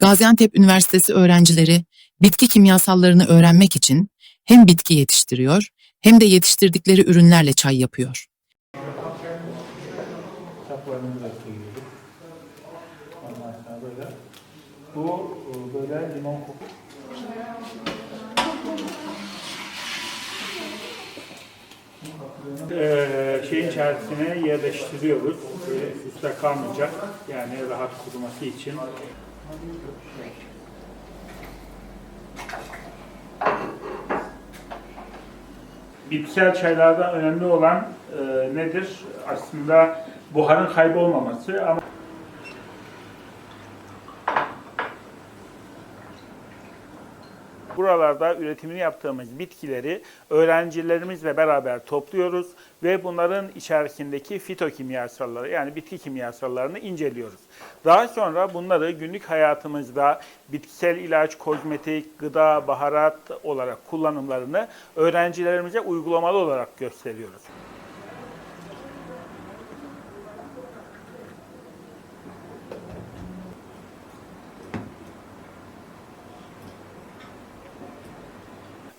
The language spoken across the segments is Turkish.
Gaziantep Üniversitesi öğrencileri bitki kimyasallarını öğrenmek için hem bitki yetiştiriyor hem de yetiştirdikleri ürünlerle çay yapıyor. Saplarını da koyuyoruz. Ondan sonra böyle. Bu e, böyle limon koku. Ee, şeyin içerisine yerleştiriyoruz. Ee, Üstte kalmayacak. Yani rahat kuruması için. Bitkisel çaylarda önemli olan e, nedir? Aslında buharın kaybolmaması ama Buralarda üretimini yaptığımız bitkileri öğrencilerimizle beraber topluyoruz ve bunların içerisindeki fitokimyasalları yani bitki kimyasallarını inceliyoruz. Daha sonra bunları günlük hayatımızda bitkisel ilaç, kozmetik, gıda, baharat olarak kullanımlarını öğrencilerimize uygulamalı olarak gösteriyoruz.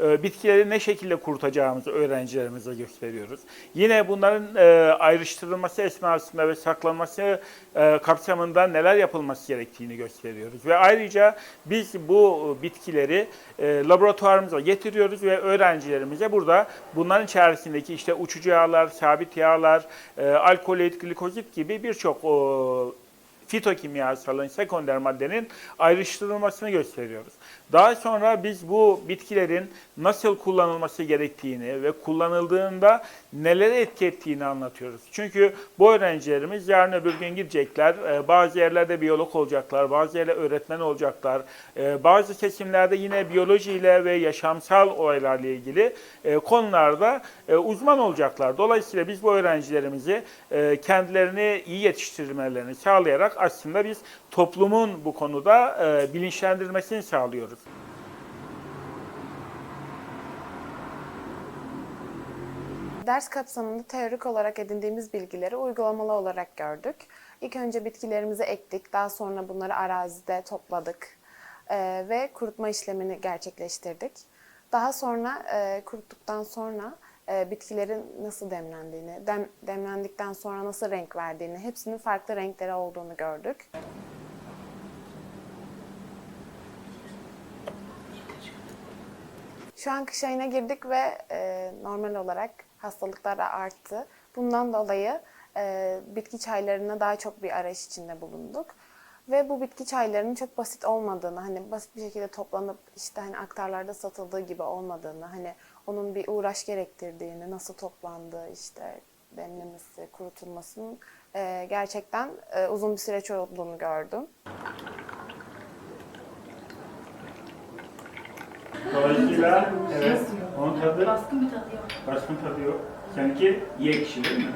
Bitkileri ne şekilde kurutacağımızı öğrencilerimize gösteriyoruz. Yine bunların e, ayrıştırılması esnasında ve saklanması e, kapsamında neler yapılması gerektiğini gösteriyoruz. Ve ayrıca biz bu bitkileri e, laboratuvarımıza getiriyoruz ve öğrencilerimize burada bunların içerisindeki işte uçucu yağlar, sabit yağlar, alkolit, glikozit gibi birçok fitokimyasalın, sekonder maddenin ayrıştırılmasını gösteriyoruz. Daha sonra biz bu bitkilerin nasıl kullanılması gerektiğini ve kullanıldığında nelere etki ettiğini anlatıyoruz. Çünkü bu öğrencilerimiz yarın öbür gün gidecekler, e, bazı yerlerde biyolog olacaklar, bazı yerlerde öğretmen olacaklar, e, bazı kesimlerde yine biyolojiyle ve yaşamsal olaylarla ilgili e, konularda uzman olacaklar. Dolayısıyla biz bu öğrencilerimizi kendilerini iyi yetiştirmelerini sağlayarak aslında biz toplumun bu konuda e, bilinçlendirmesini sağlıyoruz. Ders kapsamında teorik olarak edindiğimiz bilgileri uygulamalı olarak gördük. İlk önce bitkilerimizi ektik, daha sonra bunları arazide topladık eee, ve kurutma işlemini gerçekleştirdik. Daha sonra eee, kuruttuktan sonra eee, bitkilerin nasıl demlendiğini, dem- demlendikten sonra nasıl renk verdiğini, hepsinin farklı renkleri olduğunu gördük. Şu an kış ayına girdik ve e, normal olarak hastalıklar da arttı. Bundan dolayı e, bitki çaylarına daha çok bir arayış içinde bulunduk. Ve bu bitki çaylarının çok basit olmadığını, hani basit bir şekilde toplanıp işte hani aktarlarda satıldığı gibi olmadığını, hani onun bir uğraş gerektirdiğini, nasıl toplandığı, işte demlemesi, kurutulmasının e, gerçekten e, uzun bir süreç olduğunu gördüm. Dolayısıyla evet, onun tadı Baskın bir tadı yok. baskın tadı yok. Seninki iyi ekşi değil mi?